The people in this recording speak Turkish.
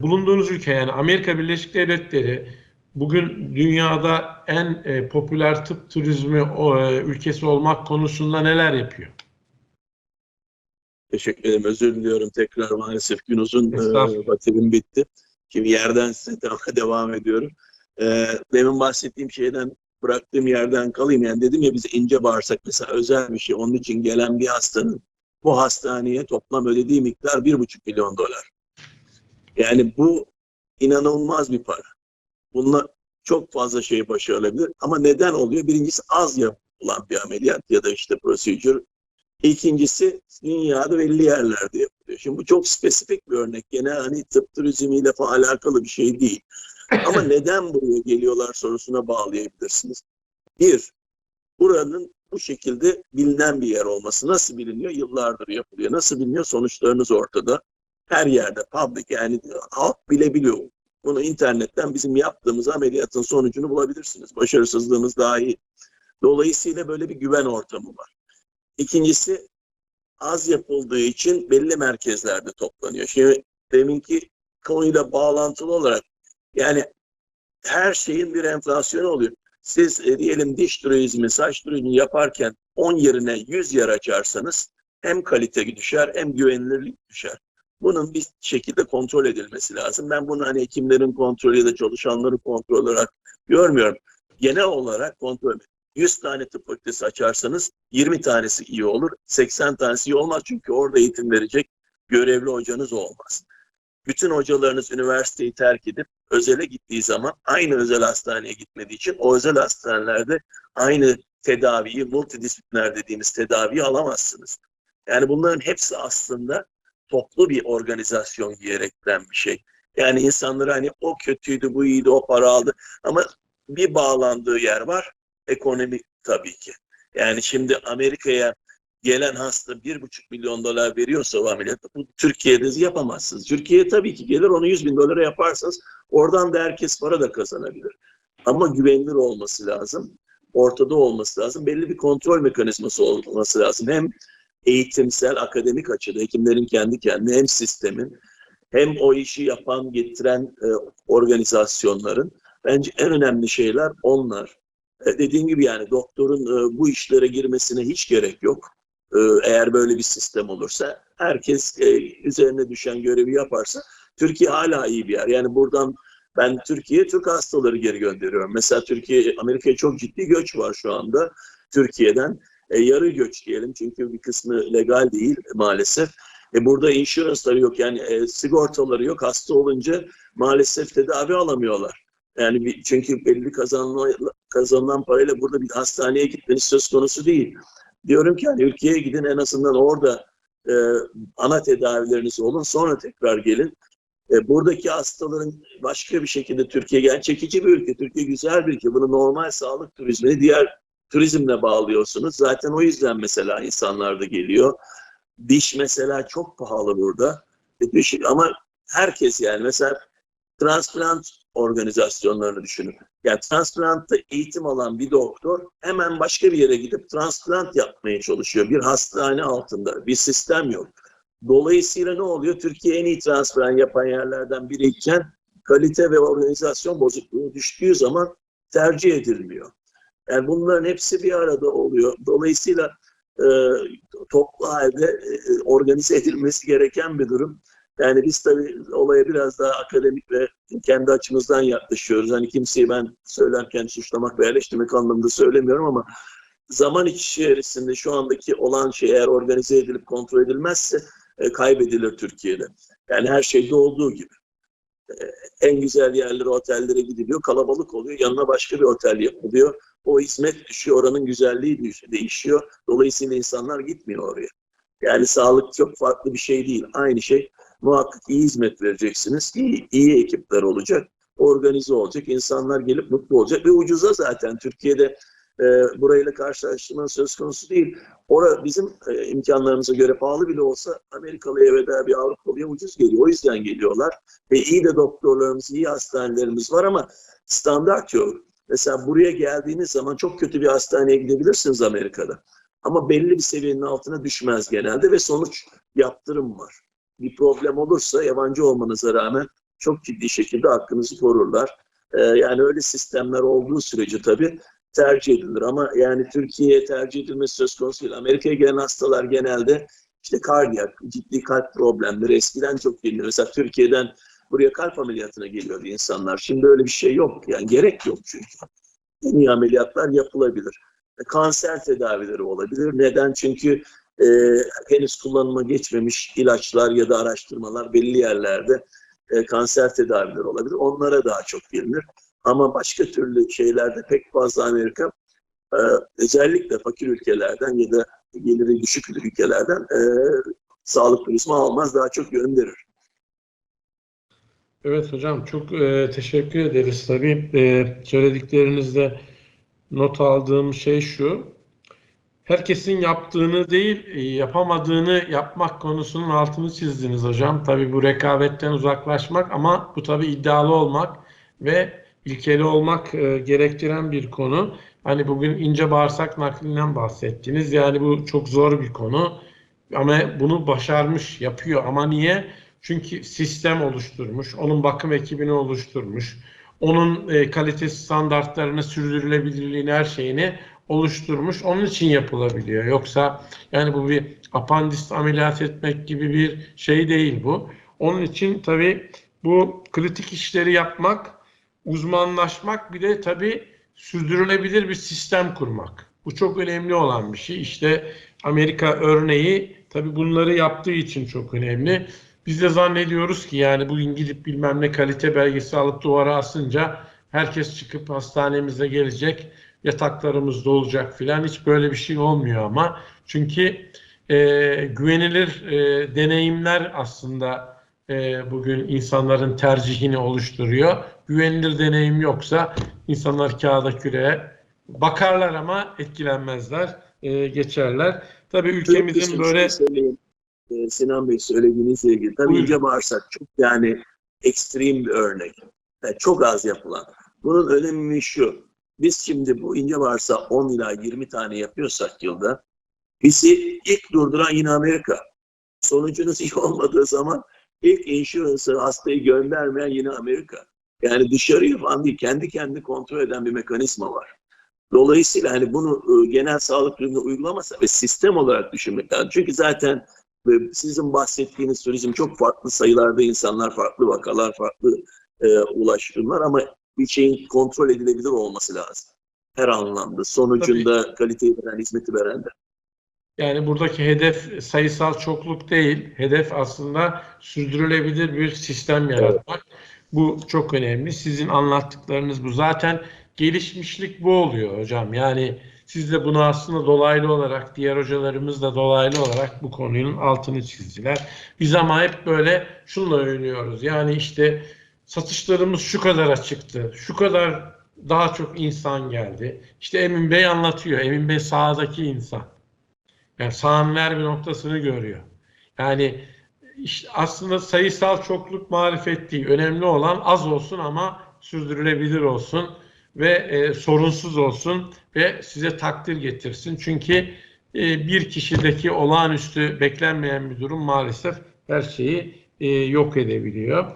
bulunduğunuz ülke yani Amerika Birleşik Devletleri bugün dünyada en e, popüler tıp turizmi o, e, ülkesi olmak konusunda neler yapıyor? Teşekkür ederim. Özür diliyorum. Tekrar maalesef gün uzun. E, bitti. Şimdi yerden size devam ediyorum. E, demin bahsettiğim şeyden bıraktığım yerden kalayım. Yani dedim ya bize ince bağırsak mesela özel bir şey. Onun için gelen bir hastanın bu hastaneye toplam ödediği miktar bir buçuk milyon dolar. Yani bu inanılmaz bir para. Bununla çok fazla şey başarılabilir. Ama neden oluyor? Birincisi az yapılan bir ameliyat ya da işte prosedür. İkincisi dünyada belli yerlerde yapılıyor. Şimdi bu çok spesifik bir örnek. Gene hani tıp turizmiyle falan alakalı bir şey değil. Ama neden buraya geliyorlar sorusuna bağlayabilirsiniz. Bir, buranın bu şekilde bilinen bir yer olması. Nasıl biliniyor? Yıllardır yapılıyor. Nasıl biliniyor? Sonuçlarınız ortada. Her yerde public yani halk bilebiliyor. Bunu internetten bizim yaptığımız ameliyatın sonucunu bulabilirsiniz. Başarısızlığımız dahi. Dolayısıyla böyle bir güven ortamı var. İkincisi az yapıldığı için belli merkezlerde toplanıyor. Şimdi deminki konuyla bağlantılı olarak yani her şeyin bir enflasyonu oluyor. Siz e, diyelim diş turizmi, saç turizmi yaparken 10 yerine 100 yer açarsanız hem kalite düşer hem güvenilirlik düşer. Bunun bir şekilde kontrol edilmesi lazım. Ben bunu hani hekimlerin kontrolü ya da çalışanların kontrol olarak görmüyorum. Genel olarak kontrol 100 tane tıp fakültesi açarsanız 20 tanesi iyi olur, 80 tanesi iyi olmaz. Çünkü orada eğitim verecek görevli hocanız olmaz. Bütün hocalarınız üniversiteyi terk edip özele gittiği zaman aynı özel hastaneye gitmediği için o özel hastanelerde aynı tedaviyi, multidisipliner dediğimiz tedaviyi alamazsınız. Yani bunların hepsi aslında toplu bir organizasyon giyerekten bir şey. Yani insanlar hani o kötüydü, bu iyiydi, o para aldı. Ama bir bağlandığı yer var. Ekonomik tabii ki. Yani şimdi Amerika'ya gelen hasta bir buçuk milyon dolar veriyorsa o ameliyatı bu Türkiye'de yapamazsınız. Türkiye'ye tabii ki gelir onu 100 bin dolara yaparsanız oradan da herkes para da kazanabilir. Ama güvenilir olması lazım. Ortada olması lazım. Belli bir kontrol mekanizması olması lazım. Hem eğitimsel, akademik açıda hekimlerin kendi kendine hem sistemin hem o işi yapan, getiren e, organizasyonların bence en önemli şeyler onlar. E, dediğim gibi yani doktorun e, bu işlere girmesine hiç gerek yok. E, eğer böyle bir sistem olursa herkes e, üzerine düşen görevi yaparsa Türkiye hala iyi bir yer. Yani buradan ben Türkiye'ye Türk hastaları geri gönderiyorum. Mesela Türkiye, Amerika'ya çok ciddi göç var şu anda Türkiye'den. E, yarı göç diyelim çünkü bir kısmı legal değil maalesef. E, burada insurance'ları yok yani e, sigortaları yok. Hasta olunca maalesef tedavi alamıyorlar. Yani bir, çünkü belli kazanılan, kazanılan parayla burada bir hastaneye gitmeniz söz konusu değil. Diyorum ki hani ülkeye gidin en azından orada e, ana tedavileriniz olun sonra tekrar gelin. E, buradaki hastaların başka bir şekilde Türkiye yani çekici bir ülke. Türkiye güzel bir ülke. Bunu normal sağlık turizmini diğer turizmle bağlıyorsunuz. Zaten o yüzden mesela insanlar da geliyor. Diş mesela çok pahalı burada. E, diş, ama herkes yani mesela transplant organizasyonlarını düşünün. Yani transplantta eğitim alan bir doktor hemen başka bir yere gidip transplant yapmaya çalışıyor. Bir hastane altında bir sistem yok. Dolayısıyla ne oluyor? Türkiye en iyi transplant yapan yerlerden biriyken kalite ve organizasyon bozukluğu düştüğü zaman tercih edilmiyor. Yani bunların hepsi bir arada oluyor. Dolayısıyla e, toplu halde e, organize edilmesi gereken bir durum. Yani biz tabii olaya biraz daha akademik ve kendi açımızdan yaklaşıyoruz. Hani kimseyi ben söylerken suçlamak veya eleştirmek anlamında söylemiyorum ama zaman içerisinde şu andaki olan şey eğer organize edilip kontrol edilmezse e, kaybedilir Türkiye'de. Yani her şeyde olduğu gibi. E, en güzel yerlere, otellere gidiliyor, kalabalık oluyor, yanına başka bir otel yapılıyor. O hizmet düşüyor, oranın güzelliği değişiyor. Dolayısıyla insanlar gitmiyor oraya. Yani sağlık çok farklı bir şey değil. Aynı şey muhakkak iyi hizmet vereceksiniz. İyi, iyi ekipler olacak. Organize olacak. insanlar gelip mutlu olacak. Ve ucuza zaten Türkiye'de e, burayla karşılaştırma söz konusu değil. Ora bizim e, imkanlarımıza göre pahalı bile olsa Amerikalıya veya bir Avrupalıya ucuz geliyor. O yüzden geliyorlar. Ve iyi de doktorlarımız, iyi hastanelerimiz var ama standart yok. Mesela buraya geldiğiniz zaman çok kötü bir hastaneye gidebilirsiniz Amerika'da. Ama belli bir seviyenin altına düşmez genelde ve sonuç yaptırım var. Bir problem olursa yabancı olmanıza rağmen çok ciddi şekilde hakkınızı korurlar. Ee, yani öyle sistemler olduğu sürece tabii tercih edilir ama yani Türkiye'ye tercih edilmesi söz konusu değil. Amerika'ya gelen hastalar genelde işte kardiyak, ciddi kalp problemleri eskiden çok gelinir. Mesela Türkiye'den buraya kalp ameliyatına geliyordu insanlar. Şimdi öyle bir şey yok. Yani gerek yok çünkü. En iyi ameliyatlar yapılabilir. E, Kanser tedavileri olabilir. Neden? Çünkü e, henüz kullanıma geçmemiş ilaçlar ya da araştırmalar belli yerlerde e, kanser tedavileri olabilir. Onlara daha çok gelinir. Ama başka türlü şeylerde pek fazla Amerika e, özellikle fakir ülkelerden ya da geliri düşük ülkelerden e, sağlık turizmi almaz daha çok gönderir. Evet hocam çok e, teşekkür ederiz. Tabii söylediklerinizde not aldığım şey şu. Herkesin yaptığını değil, yapamadığını yapmak konusunun altını çizdiniz hocam. Tabii bu rekabetten uzaklaşmak ama bu tabii iddialı olmak ve ilkeli olmak e, gerektiren bir konu. Hani bugün ince bağırsak naklinden bahsettiniz. Yani bu çok zor bir konu. Ama bunu başarmış, yapıyor. Ama niye? Çünkü sistem oluşturmuş, onun bakım ekibini oluşturmuş, onun e, kalite standartlarını, sürdürülebilirliğini, her şeyini oluşturmuş. Onun için yapılabiliyor. Yoksa yani bu bir apandist ameliyat etmek gibi bir şey değil bu. Onun için tabii bu kritik işleri yapmak, uzmanlaşmak bir de tabii sürdürülebilir bir sistem kurmak. Bu çok önemli olan bir şey. İşte Amerika örneği tabii bunları yaptığı için çok önemli. Biz de zannediyoruz ki yani bugün gidip bilmem ne kalite belgesi alıp duvara asınca herkes çıkıp hastanemize gelecek, yataklarımız dolacak filan. Hiç böyle bir şey olmuyor ama. Çünkü e, güvenilir e, deneyimler aslında e, bugün insanların tercihini oluşturuyor. Güvenilir deneyim yoksa insanlar kağıda küreye bakarlar ama etkilenmezler, e, geçerler. Tabii ülkemizin Türk böyle söyleyeyim. Ee, Sinan Bey söylediğinizle ilgili. Tabii Buyurun. ince bağırsak çok yani ekstrem bir örnek. Yani çok az yapılan. Bunun önemi şu. Biz şimdi bu ince bağırsağı 10 ila 20 tane yapıyorsak yılda bizi ilk durduran yine Amerika. Sonucunuz iyi olmadığı zaman ilk insurance'ı hastayı göndermeyen yine Amerika. Yani dışarıyı falan değil, kendi kendi kontrol eden bir mekanizma var. Dolayısıyla hani bunu e, genel sağlık ürünü uygulamasa ve sistem olarak düşünmek lazım. Çünkü zaten e, sizin bahsettiğiniz turizm çok farklı sayılarda insanlar, farklı vakalar, farklı e, ulaşımlar ama bir şeyin kontrol edilebilir olması lazım. Her anlamda. Sonucunda kaliteyi veren, hizmeti veren de. Yani buradaki hedef sayısal çokluk değil, hedef aslında sürdürülebilir bir sistem yaratmak. Bu çok önemli. Sizin anlattıklarınız bu. Zaten gelişmişlik bu oluyor hocam. Yani siz de bunu aslında dolaylı olarak, diğer hocalarımız da dolaylı olarak bu konunun altını çizdiler. Biz ama hep böyle şunla övünüyoruz. Yani işte satışlarımız şu kadar çıktı, şu kadar daha çok insan geldi. İşte Emin Bey anlatıyor. Emin Bey sahadaki insan. Yani sahanın her bir noktasını görüyor. Yani işte aslında sayısal çokluk marifet değil. Önemli olan az olsun ama sürdürülebilir olsun ve e, sorunsuz olsun ve size takdir getirsin. Çünkü e, bir kişideki olağanüstü beklenmeyen bir durum maalesef her şeyi e, yok edebiliyor.